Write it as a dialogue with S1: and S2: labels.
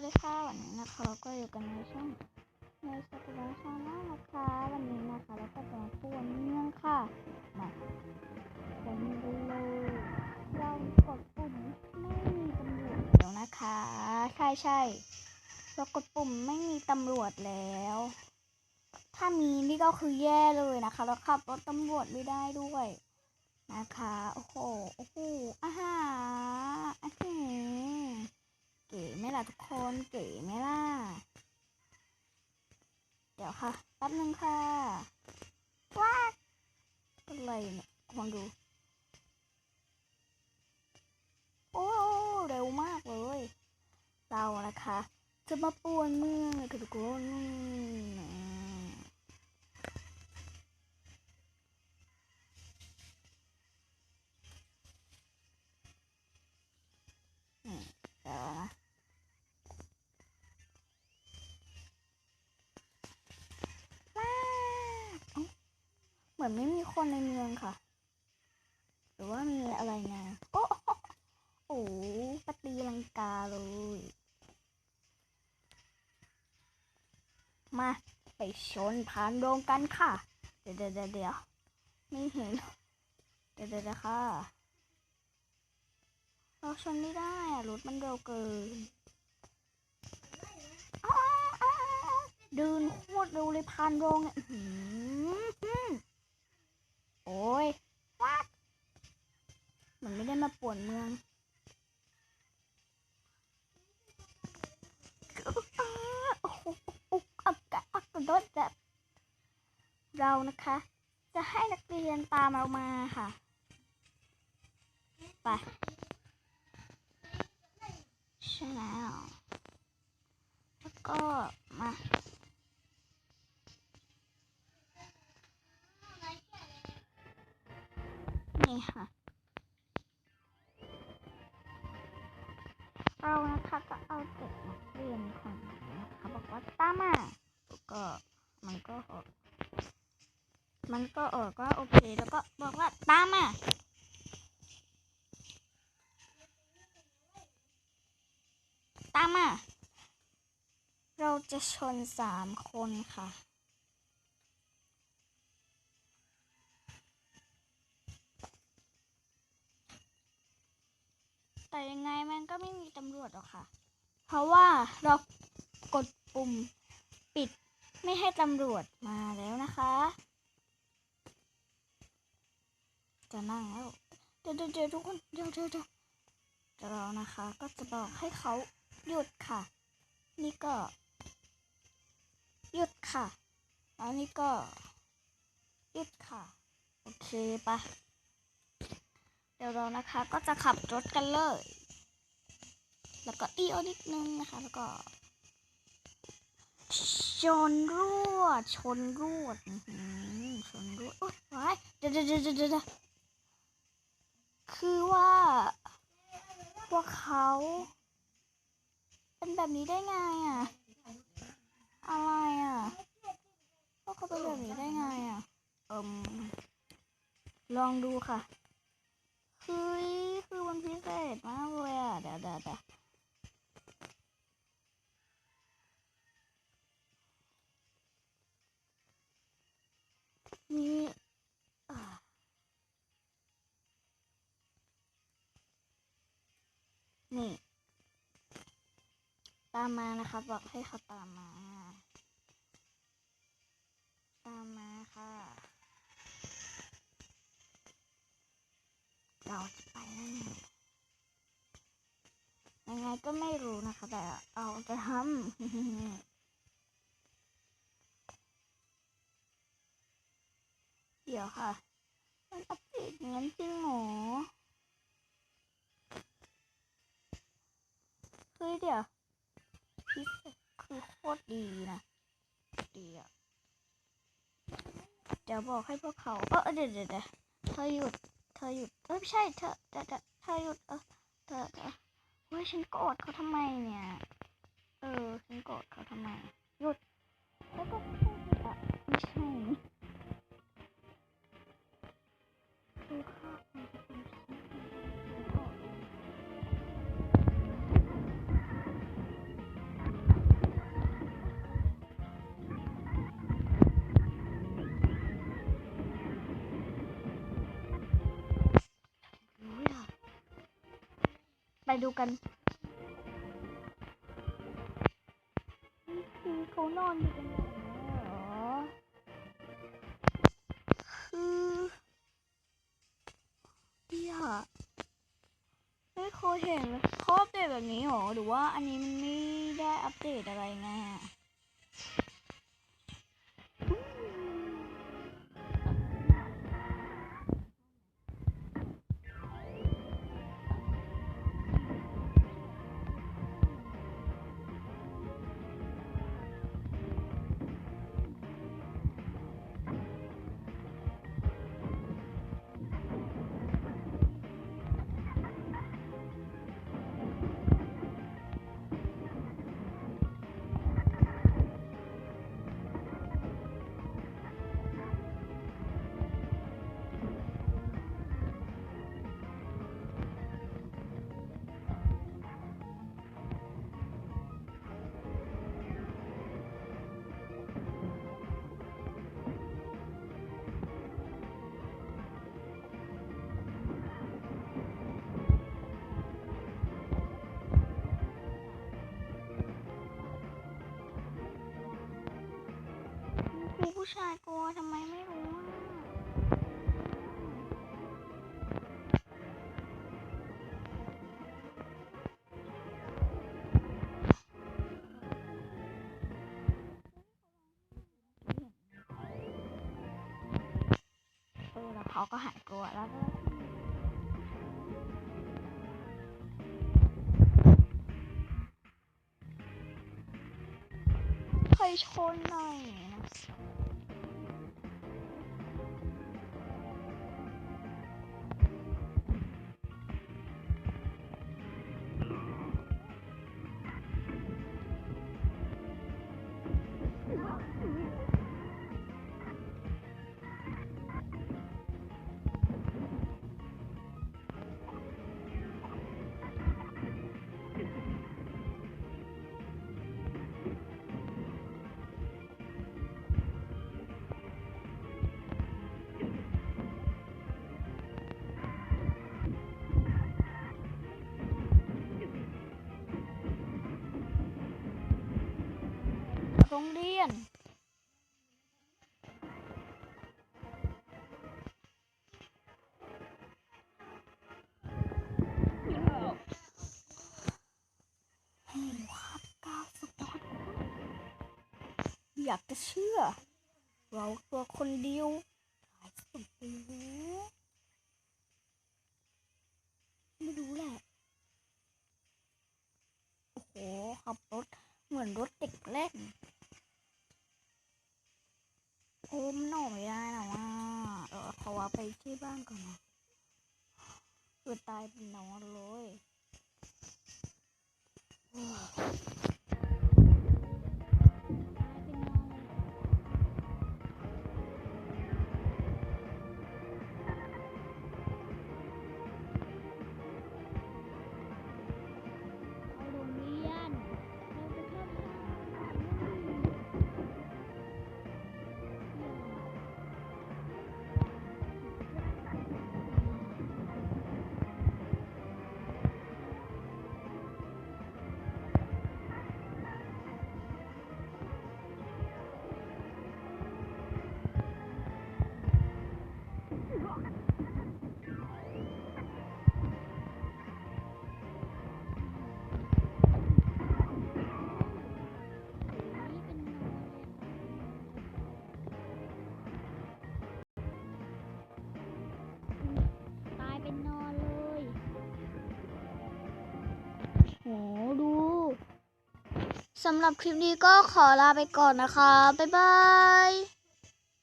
S1: วัสดีค่ะวันนี้นะคะเราก็อยู่กันในช่องในสตูดิโอช่องน้านะคะ วันนี้นะคะเราก็จะมาพูดเรื่องค่ะมาคนดูเลยเรากดปุ่มไม่มีตำรวจเดี๋ยวนะคะ ใช่ใช่เรากดปุ่มไม่มีตำรวจแล้ว ถ้ามีนี่ก็คือแย่เลยนะคะเราขับรถตำรวจไม่ได้ด้วยนะคะโอ้โหโอ้โหอาหาอาหา เก๋ไหมล่ะทุกคนเก๋ไหมล่ะ เดี๋ยวค่ะแป๊บนึงค่ะ ว้าอะไรเนี่ยลองดู โอ้เร็วมากเลย เรานะคะ จะมาป่วนเมืองเลยค่ะทุกคนเดี๋ยวนะว้าวเอ้า เหมือนไม่มีคนในเมืองค่ะ หรือว่ามีอะไรไงโอ้โอ้โอ้ปะตีลังกาเลย มา ไปชนผ่านโรงกันค่ะ เดี๋ยวเดี๋ยวเดี๋ยวไม่เห็น เดี๋ยวเดี๋ยวค่ะ เราชนไม่ได้อะรถมันเร็วเกินเดินโคตรเร็วเลยผ่านโรงเนี่ยอื้อหือโอ้ยวัดมันไม่ได้มาป่วนเมือง โอ้โหอุกอักกะอักก ระโดดแบบ เรานะคะ จะให้นักเรียนตามเรามาค่ะ ไปใช่แล้วแล้วก็มานี่ค่ะ มันก็ออกว่าโอเค แล้วก็บอกว่าตามมาตามมาเราจะชนสามคนค่ะ แต่ยังไงมันก็ไม่มีตำรวจหรอกค่ะ เพราะว่าเรากดปุ่มปิดไม่ให้ตำรวจมาแล้วนะคะ จะนั่งแล้ว เดี๋ยวเดี๋ยวเดี๋ยวทุกคนเดี๋ยวเดี๋ยวเดี๋ยวเดี๋ยวเรานะคะ ก็จะบอกให้เขาหยุดค่ะ นี่ก็ หยุดค่ะแล้วนี่ก็ หยุดค่ะ โอเคปะเดี๋ยวเรานะคะ ก็จะขับรถกันเลย แล้วก็เอียวนิดนึงนะคะ แล้วก็ชนรวดชนรวดชนรวดโอ๊ยไว้ายเดี๋ยวเดี๋ยวเดี๋ยวเดี๋ยวเดี๋ยว คือว่าพวกเขาเป็นแบบนี้ได้ไงอะ อะไรอะ พวกเขาเป็นแบบนี้ได้ไงอะเอิมลองดูค่ะ คือคือมันพิเศษมากเลยอะ เดี๋ยวเดี๋ยวเดี๋ยวมีอ่า นี่ ตามมานะคะบอกให้เขาตามมา ตามมาค่ะ เราจะไปแล้วนี่ยยังไงก็ไม่รู้นะคะ แต่เอาจะทำเดี๋ยวค่ะ มันอัปเดตงั้นจริงหรอเฮ้ ยเดี๋ยวพิเศษคือโคตรดีนะดีอะเดี๋ยวบอกให้พวกเขาเออเดี๋ยวเดี๋ยวเธอหยุดเธอหยุดเออไม่ใช่เธอเธอเธอเธอหยุดเออเธอเธอเฮ้ยฉันโกรธเขาทำไมเนี่ย เออฉันโกรธเขาทำไม ไปดูกันเขานอนอยู่กันอย่างนี้เหรอคืออย่าไม่เคยเห็นเลยเขาอัปเดตแบบนี้เหรอ หรือว่าอันนี้มันไม่ได้อัปเดตอะไรไงอะ ชายกลัวทำไมไม่รู้เออเขาก็หายกลัวแล้วก็เคยชนหน่อยนะ ยนโอ้ครับก้าสุดยอดอยากจะเชื่อ เราตัวคนเดียวหายสุดไปแล้วไม่รู้แหละ โอ้โหขับรถเหมือนรถเด็กเล่น โอ้มนออกไม่ได้นะว่าเออเขาว่าไปที่บ้านก่อนนะคือตายเป็นนอนเลย สำหรับคลิปนี้ก็ขอลาไปก่อนนะคะ บ๊ายบาย